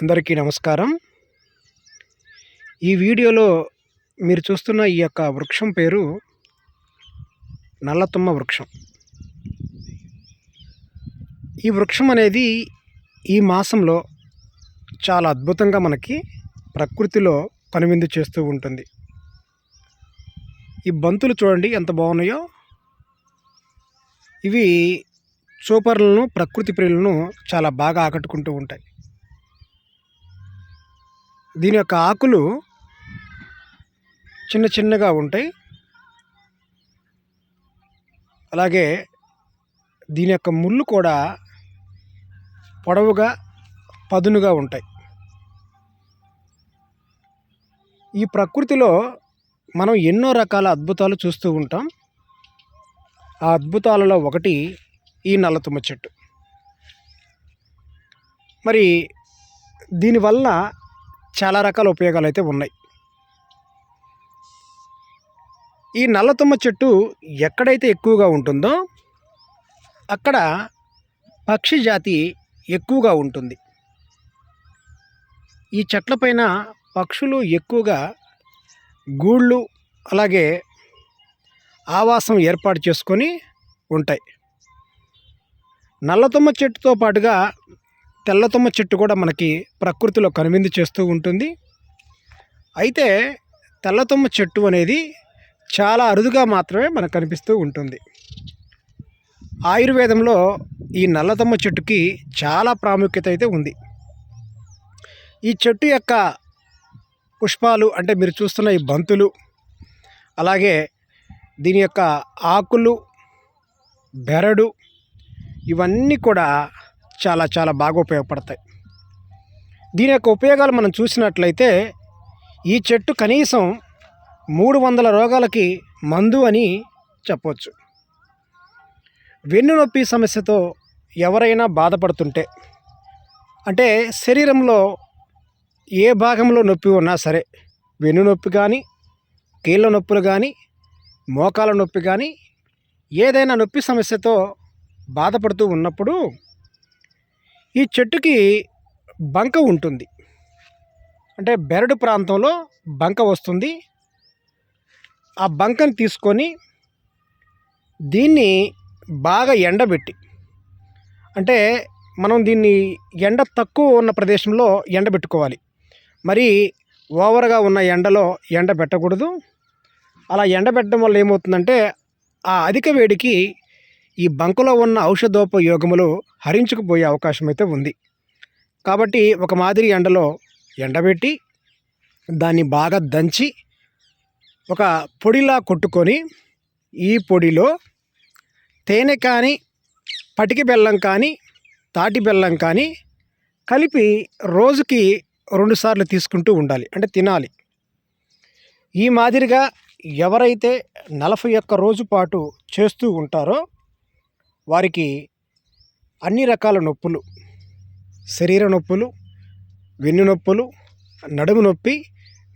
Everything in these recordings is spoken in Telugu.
అందరికీ నమస్కారం. ఈ వీడియోలో మీరు చూస్తున్న ఈ యొక్క వృక్షం పేరు నల్లతుమ్మ వృక్షం. ఈ వృక్షం అనేది ఈ మాసంలో చాలా అద్భుతంగా మనకి ప్రకృతిలో కనువిందు చేస్తూ ఉంటుంది. ఈ బంతులు చూడండి ఎంత బాగున్నాయో. ఇవి సూపర్లను ప్రకృతి ప్రియులను చాలా బాగా ఆకట్టుకుంటూ ఉంటాయి. దీని యొక్క ఆకులు చిన్న చిన్నగా ఉంటాయి. అలాగే దీని యొక్క ముళ్ళు కూడా పొడవుగా పదునుగా ఉంటాయి. ఈ ప్రకృతిలో మనం ఎన్నో రకాల అద్భుతాలు చూస్తూ ఉంటాం. ఆ అద్భుతాలలో ఒకటి ఈ నల్లతుమ్మ చెట్టు. మరి దీనివల్ల చాలా రకాల ఉపయోగాలు అయితే ఉన్నాయి. ఈ నల్లతుమ్మ చెట్టు ఎక్కడైతే ఎక్కువగా ఉంటుందో అక్కడ పక్షి జాతి ఎక్కువగా ఉంటుంది. ఈ చెట్లపైన పక్షులు ఎక్కువగా గూళ్ళు అలాగే ఆవాసం ఏర్పాటు చేసుకొని ఉంటాయి. నల్లతుమ్మ చెట్టుతో పాటుగా తెల్లతుమ్మ చెట్టు కూడా మనకి ప్రకృతిలో కనువిందు చేస్తూ ఉంటుంది. అయితే తెల్లతుమ్మ చెట్టు అనేది చాలా అరుదుగా మాత్రమే మనకు కనిపిస్తూ ఉంటుంది. ఆయుర్వేదంలో ఈ నల్లతమ్మ చెట్టుకి చాలా ప్రాముఖ్యత అయితే ఉంది. ఈ చెట్టు యొక్క పుష్పాలు అంటే మీరు చూస్తున్న ఈ బంతులు అలాగే దీని యొక్క ఆకులు బెరడు ఇవన్నీ కూడా చాలా చాలా బాగా ఉపయోగపడతాయి. దీని యొక్క ఉపయోగాలు మనం చూసినట్లయితే ఈ చెట్టు కనీసం మూడు వందల రోగాలకి మందు అని చెప్పవచ్చు వెన్నునొప్పి సమస్యతో ఎవరైనా బాధపడుతుంటే అంటే శరీరంలో ఏ భాగంలో నొప్పి ఉన్నా సరే వెన్ను నొప్పి కానీ కీళ్ళ నొప్పులు కానీ మోకాల నొప్పి కానీ ఏదైనా నొప్పి సమస్యతో బాధపడుతూ ఉన్నప్పుడు ఈ చెట్టుకి బంక ఉంటుంది. అంటే బెరడు ప్రాంతంలో బంక వస్తుంది. ఆ బంకని తీసుకొని దీన్ని బాగా ఎండబెట్టి అంటే మనం దీన్ని ఎండ తక్కువ ఉన్న ప్రదేశంలో ఎండబెట్టుకోవాలి. మరి ఓవర్గా ఉన్న ఎండలో ఎండ పెట్టకూడదు. అలా ఎండబెట్టడం వల్ల ఏమవుతుందంటే ఆ అధిక వేడికి ఈ బంకులో ఉన్న ఔషధోపయోగములు హరించుకుపోయే అవకాశం అయితే ఉంది. కాబట్టి ఒక మాదిరి ఎండలో ఎండబెట్టి దాన్ని బాగా దంచి ఒక పొడిలా కొట్టుకొని ఈ పొడిలో తేనె కానీ పటికి బెల్లం కానీ తాటి బెల్లం కానీ కలిపి రోజుకి రెండుసార్లు తీసుకుంటూ ఉండాలి. అంటే తినాలి. ఈ మాదిరిగా ఎవరైతే నలభై ఒక్క రోజు పాటు చేస్తూ ఉంటారో వారికి అన్ని రకాల నొప్పులు శరీర నొప్పులు వెన్ను నొప్పులు నడుము నొప్పి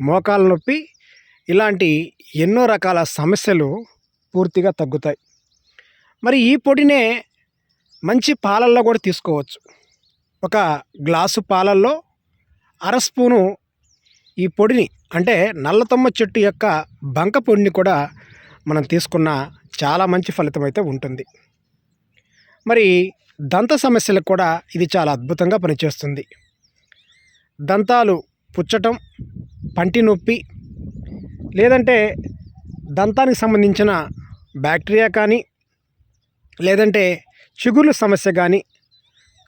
మోకాల నొప్పి ఇలాంటి ఎన్నో రకాల సమస్యలు పూర్తిగా తగ్గుతాయి. మరి ఈ పొడినే మంచి పాలల్లో కూడా తీసుకోవచ్చు. ఒక గ్లాసు పాలల్లో అర స్పూను ఈ పొడిని అంటే నల్లతమ్మ చెట్టు యొక్క బంక పొడిని కూడా మనం తీసుకున్న చాలా మంచి ఫలితం అయితే ఉంటుంది. మరి దంత సమస్యలకు కూడా ఇది చాలా అద్భుతంగా పనిచేస్తుంది. దంతాలు పుచ్చటం పంటి నొప్పి లేదంటే దంతానికి సంబంధించిన బ్యాక్టీరియా కానీ లేదంటే చిగుర్ల సమస్య కానీ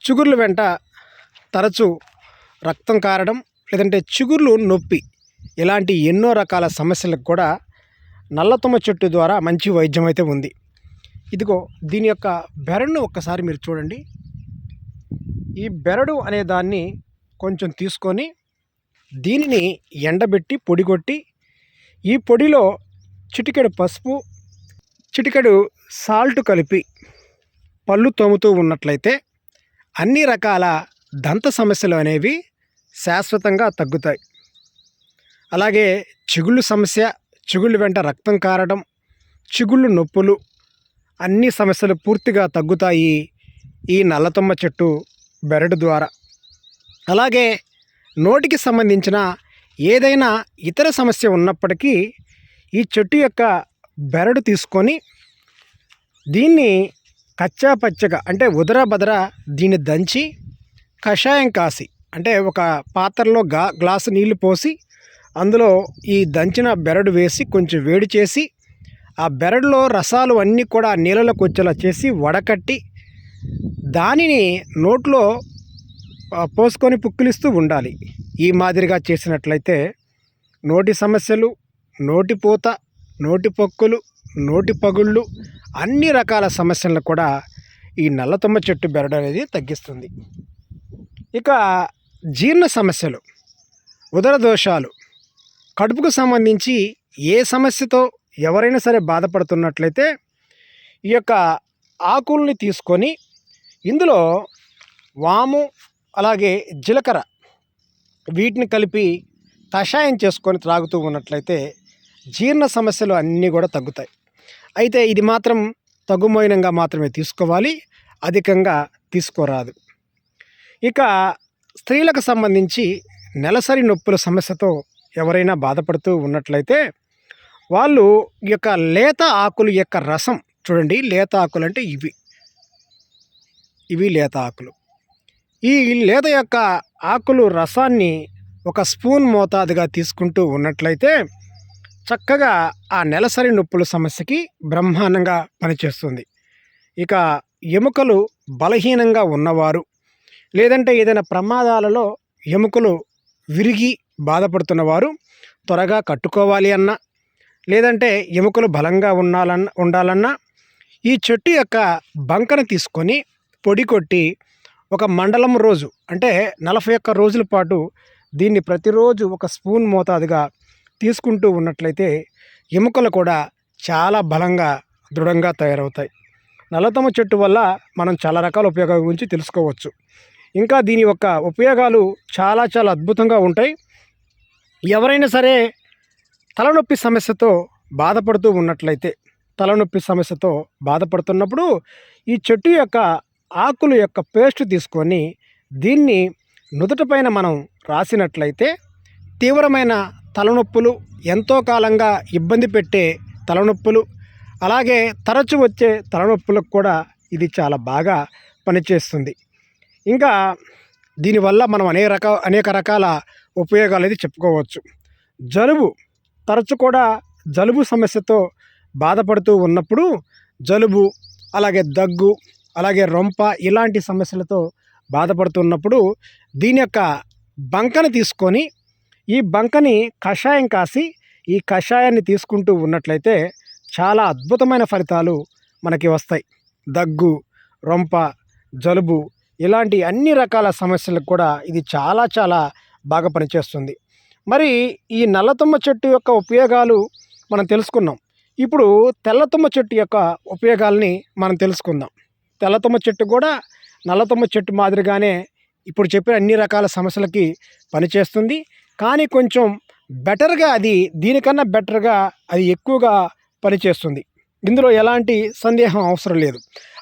చిగుర్ల వెంట తరచు రక్తం కారడం లేదంటే చిగుర్లు నొప్పి ఇలాంటి ఎన్నో రకాల సమస్యలకు కూడా నల్లతుమ్మ చెట్టు ద్వారా మంచి వైద్యం అయితే ఉంది. ఇదిగో దీని యొక్క బెరడును ఒక్కసారి మీరు చూడండి. ఈ బెరడు అనే దాన్ని కొంచెం తీసుకొని దీనిని ఎండబెట్టి పొడి కొట్టి ఈ పొడిలో చిటికెడు పసుపు చిటికెడు సాల్ట్ కలిపి పళ్ళు తోముతూ ఉన్నట్లయితే అన్ని రకాల దంత సమస్యలు అనేవి శాశ్వతంగా తగ్గుతాయి. అలాగే చిగుళ్ళు సమస్య చిగుళ్ళు వెంట రక్తం కారడం చిగుళ్ళు నొప్పులు అన్ని సమస్యలు పూర్తిగా తగ్గుతాయి ఈ నల్లతుమ్మ చెట్టు బెరడు ద్వారా. అలాగే నోటికి సంబంధించిన ఏదైనా ఇతర సమస్య ఉన్నప్పటికీ ఈ చెట్టు యొక్క బెరడు తీసుకొని దీన్ని కచ్చా పచ్చగా అంటే ఉదర బదర దీన్ని దంచి కషాయం కాసి అంటే ఒక పాత్రలో గా గ్లాసు నీళ్ళు పోసి అందులో ఈ దంచిన బెరడు వేసి కొంచెం వేడి చేసి ఆ బెరడులో రసాలు అన్నీ కూడా నీళ్ళలోకి వచ్చేలా చేసి వడకట్టి దానిని నోట్లో పోసుకొని పుక్కిలిస్తూ ఉండాలి. ఈ మాదిరిగా చేసినట్లయితే నోటి సమస్యలు నోటిపూత నోటి పొక్కులు నోటి పగుళ్ళు అన్ని రకాల సమస్యలను కూడా ఈ నల్లతుమ్మ చెట్టు బెరడు అనేది తగ్గిస్తుంది. ఇక జీర్ణ సమస్యలు ఉదర దోషాలు కడుపుకు సంబంధించి ఏ సమస్యతో ఎవరైనా సరే బాధపడుతున్నట్లయితే ఈ యొక్క ఆకుల్ని తీసుకొని ఇందులో వాము అలాగే జీలకర్ర వీటిని కలిపి కషాయం చేసుకొని త్రాగుతూ ఉన్నట్లయితే జీర్ణ సమస్యలు అన్నీ కూడా తగ్గుతాయి. అయితే ఇది మాత్రం తగుమోయినంగా మాత్రమే తీసుకోవాలి అధికంగా తీసుకోరాదు. ఇక స్త్రీలకు సంబంధించి నెలసరి నొప్పుల సమస్యతో ఎవరైనా బాధపడుతూ ఉన్నట్లయితే వాళ్ళు ఈ యొక్క లేత ఆకులు యొక్క రసం చూడండి లేత ఆకులు అంటే ఇవి. ఇవి లేత ఆకులు. ఈ లేత యొక్క ఆకులు రసాన్ని ఒక స్పూన్ మోతాదుగా తీసుకుంటూ ఉన్నట్లయితే చక్కగా ఆ నెలసరి నొప్పుల సమస్యకి బ్రహ్మాండంగా పనిచేస్తుంది. ఇక ఎముకలు బలహీనంగా ఉన్నవారు లేదంటే ఏదైనా ప్రమాదాలలో ఎముకలు విరిగి బాధపడుతున్నవారు త్వరగా కట్టుకోవాలి అన్నా లేదంటే ఎముకలు బలంగా ఉండాలన్న ఉండాలన్నా ఈ చెట్టు యొక్క బంకను తీసుకొని పొడి కొట్టి ఒక మండలం రోజు అంటే నలభై ఒక్క రోజుల పాటు దీన్ని ప్రతిరోజు ఒక స్పూన్ మోతాదుగా తీసుకుంటూ ఉన్నట్లయితే ఎముకలు కూడా చాలా బలంగా దృఢంగా తయారవుతాయి. నల్లతమ్మ చెట్టు వల్ల మనం చాలా రకాల ఉపయోగాల గురించి తెలుసుకోవచ్చు. ఇంకా దీని యొక్క ఉపయోగాలు చాలా చాలా అద్భుతంగా ఉంటాయి. ఎవరైనా సరే తలనొప్పి సమస్యతో బాధపడుతూ ఉన్నట్లయితే తలనొప్పి సమస్యతో బాధపడుతున్నప్పుడు ఈ చెట్టు యొక్క ఆకులు యొక్క పేస్ట్ తీసుకొని దీన్ని నుదుటపైన మనం రాసినట్లయితే తీవ్రమైన తలనొప్పులు ఎంతో కాలంగా ఇబ్బంది పెట్టే తలనొప్పులు అలాగే తరచు వచ్చే తలనొప్పులకు కూడా ఇది చాలా బాగా పనిచేస్తుంది. ఇంకా దీనివల్ల మనం అనేక రక అనేక రకాల ఉపయోగాలు అయితే చెప్పుకోవచ్చు. జలుబు తరచు కూడా జలుబు సమస్యతో బాధపడుతూ ఉన్నప్పుడు జలుబు అలాగే దగ్గు అలాగే రొంప ఇలాంటి సమస్యలతో బాధపడుతున్నప్పుడు దీని యొక్క బంకని తీసుకొని ఈ బంకని కషాయం కాసి ఈ కషాయాన్ని తీసుకుంటూ ఉన్నట్లయితే చాలా అద్భుతమైన ఫలితాలు మనకి వస్తాయి. దగ్గు రొంప జలుబు ఇలాంటి అన్ని రకాల సమస్యలకు కూడా ఇది చాలా చాలా బాగా పనిచేస్తుంది. మరి ఈ నల్లతుమ్మ చెట్టు యొక్క ఉపయోగాలు మనం తెలుసుకున్నాం ఇప్పుడు తెల్లతుమ్మ చెట్టు యొక్క ఉపయోగాల్ని మనం తెలుసుకుందాం. తెల్లతుమ్మ చెట్టు కూడా నల్లతుమ్మ చెట్టు మాదిరిగానే ఇప్పుడు చెప్పిన అన్ని రకాల సమస్యలకి పనిచేస్తుంది. కానీ కొంచెం బెటర్గా అది దీనికన్నా బెటర్గా అది ఎక్కువగా పనిచేస్తుంది. ఇందులో ఎలాంటి సందేహం అవసరం లేదు.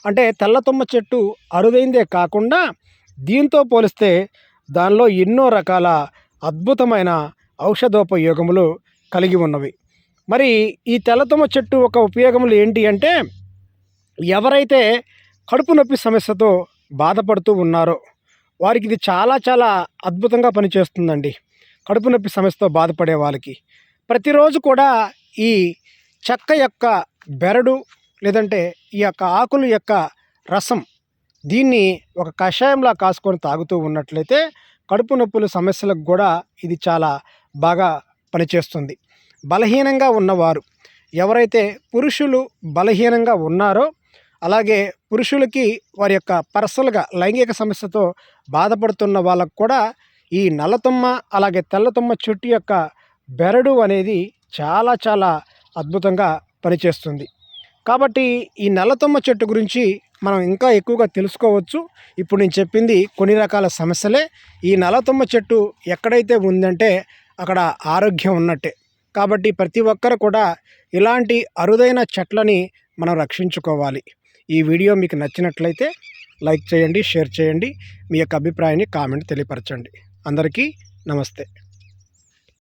అంటే తెల్లతుమ్మ చెట్టు అరుదైందే కాకుండా దీంతో పోలిస్తే దానిలో ఎన్నో రకాల అద్భుతమైన ఔషధోపయోగములు కలిగి ఉన్నవి. మరి ఈ తెల్లతుమ్మ చెట్టు ఒక ఉపయోగములు ఏంటి అంటే ఎవరైతే కడుపు నొప్పి సమస్యతో బాధపడుతూ ఉన్నారో వారికి ఇది చాలా చాలా అద్భుతంగా పనిచేస్తుందండి. కడుపు నొప్పి సమస్యతో బాధపడే వాళ్ళకి. ప్రతిరోజు కూడా ఈ చెక్క యొక్క బెరడు లేదంటే ఈ యొక్క ఆకుల యొక్క రసం దీన్ని ఒక కషాయంలా కాసుకొని తాగుతూ ఉన్నట్లయితే కడుపు నొప్పుల సమస్యలకు కూడా ఇది చాలా బాగా పనిచేస్తుంది. బలహీనంగా ఉన్నవారు ఎవరైతే పురుషులు బలహీనంగా ఉన్నారో అలాగే పురుషులకి వారి యొక్క పర్సనల్గా లైంగిక సమస్యతో బాధపడుతున్న వాళ్ళకు కూడా ఈ నల్లతుమ్మ అలాగే తెల్లతుమ్మ చెట్టు యొక్క బెరడు అనేది చాలా చాలా అద్భుతంగా పనిచేస్తుంది. కాబట్టి ఈ నల్లతుమ్మ చెట్టు గురించి మనం ఇంకా ఎక్కువగా తెలుసుకోవచ్చు. ఇప్పుడు నేను చెప్పింది కొన్ని రకాల సమస్యలే. ఈ నల్లతుమ్మ చెట్టు ఎక్కడైతే ఉందంటే అక్కడ ఆరోగ్యం ఉన్నట్టే. కాబట్టి ప్రతి ఒక్కరు కూడా ఇలాంటి అరుదైన చెట్లని మనం రక్షించుకోవాలి. ఈ వీడియో మీకు నచ్చినట్లయితే లైక్ చేయండి షేర్ చేయండి. మీ యొక్క అభిప్రాయాన్ని కామెంట్ తెలియపరచండి. అందరికీ నమస్తే.